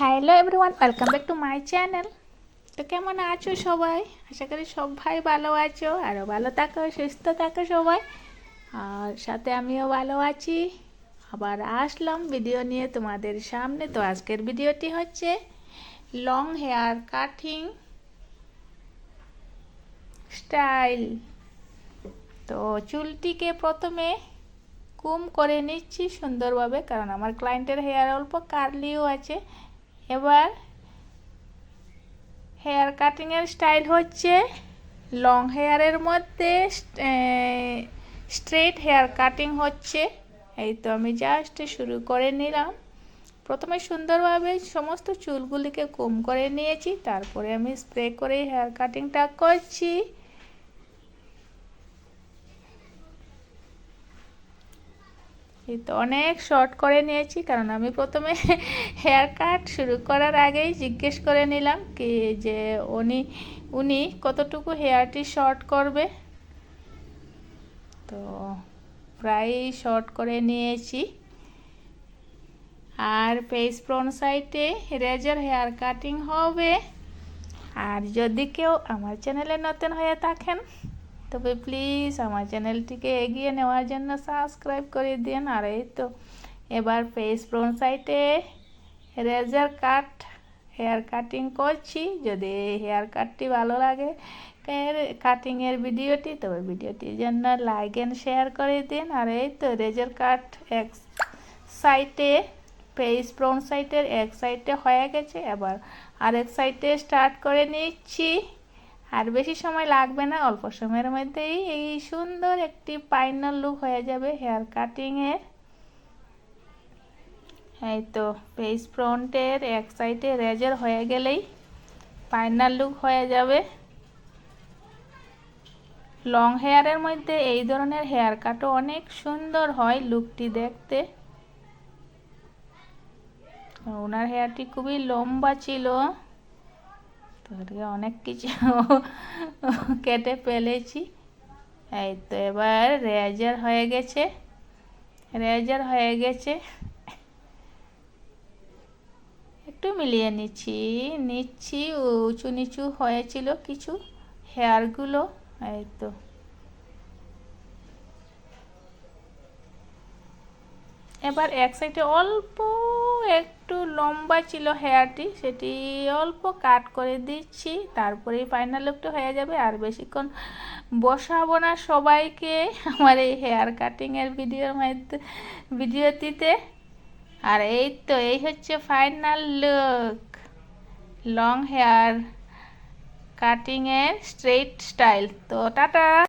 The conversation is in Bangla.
Hello everyone welcome back to my channel তো কেমন আছো সবাই? আশা করি সবাই ভালো আছো আরও ভালো থাকো, সুস্থ থাকো সবাই। আর সাথে আমিও ভালো আছি। আবার আসলাম ভিডিও নিয়ে তোমাদের সামনে। তো আজকের ভিডিওটি হচ্ছে লং হেয়ার কাটিং স্টাইল তো চুলটিকে প্রথমে কুম করে নিচ্ছি সুন্দরভাবে, কারণ আমার ক্লায়েন্টের হেয়ার অল্প কার্লিও আছে। এবার হেয়ার কাটিংয়ের স্টাইল হচ্ছে লং হেয়ারের মধ্যে স্ট্রেট হেয়ার কাটিং হচ্ছে। এই তো আমি জাস্ট শুরু করে নিলাম। প্রথমে সুন্দরভাবে সমস্ত চুলগুলিকে কম করে নিয়েছি, তারপরে আমি স্প্রে করে হেয়ার কাটিংটা করছি। এই তো অনেক শর্ট করে নিয়েছি, কারণ আমি প্রথমে হেয়ার কাট শুরু করার আগেই জিজ্ঞেস করে নিলাম কি যে উনি উনি কতটুকু হেয়ারটি শর্ট করবে। তো প্রায় শর্ট করে নিয়েছি। আর ফেস ফ্রন্ট সাইডে রেজার হেয়ার কাটিং হবে। আর যদি কেউ আমার চ্যানেলে নতুন হয়ে থাকেন তবে প্লিজ আমার চ্যানেলটিকে এগিয়ে নেওয়ার জন্য সাবস্ক্রাইব করে দিন। আর এই তো, এবার ফেস ফ্রন্ট সাইডে রেজার কাট হেয়ার কাটিং করছি। যদি হেয়ার কাটটি ভালো লাগে কাটিংয়ের ভিডিওটি, তবে ভিডিওটির জন্য লাইক অ্যান্ড শেয়ার করে দিন। আর এই তো রেজার কাট এক সাইটে ফেস ফ্রন্ট সাইডের এক সাইডে হয়ে গেছে। এবার আরেক সাইডে স্টার্ট করে নিচ্ছি। আর বেশি সময় লাগবে না, অল্প সময়ের মধ্যেই এই সুন্দর একটি পাইনাল লুক হয়ে যাবে হেয়ার কাটিংয়ের এই তো ফেস ফ্রন্টের এক সাইডে রেজার হয়ে গেলেই পাইনাল লুক হয়ে যাবে। লং হেয়ারের মধ্যে এই ধরনের হেয়ার কাটও অনেক সুন্দর হয় লুকটি দেখতে। ওনার হেয়ারটি খুবই লম্বা ছিল। তো অনেক কিছু কেটে ফেলেছি। এই তো এবার রেজার হয়ে গেছে। রেজার হয়ে গেছে। একটু মিলিয়ে নিচ্ছি। নিচ্ছি, উঁচু নিচু হয়েছিল কিছু হেয়ারগুলো। এই তো। এবার এক সাইডে অল্প একটু লম্বা ছিল হেয়ারটি সেটি অল্প কাট করে দিচ্ছি, তারপরেই ফাইনাল লুকটা হয়ে যাবে। আর বেশিক্ষণ বসাবো না সবাইকে আমার এই হেয়ার কাটিংয়ের ভিডিওর মধ্যে ভিডিওটিতে আর এই তো, এই হচ্ছে ফাইনাল লুক লং হেয়ার কাটিংয়ের স্ট্রেট স্টাইল তো টাটা!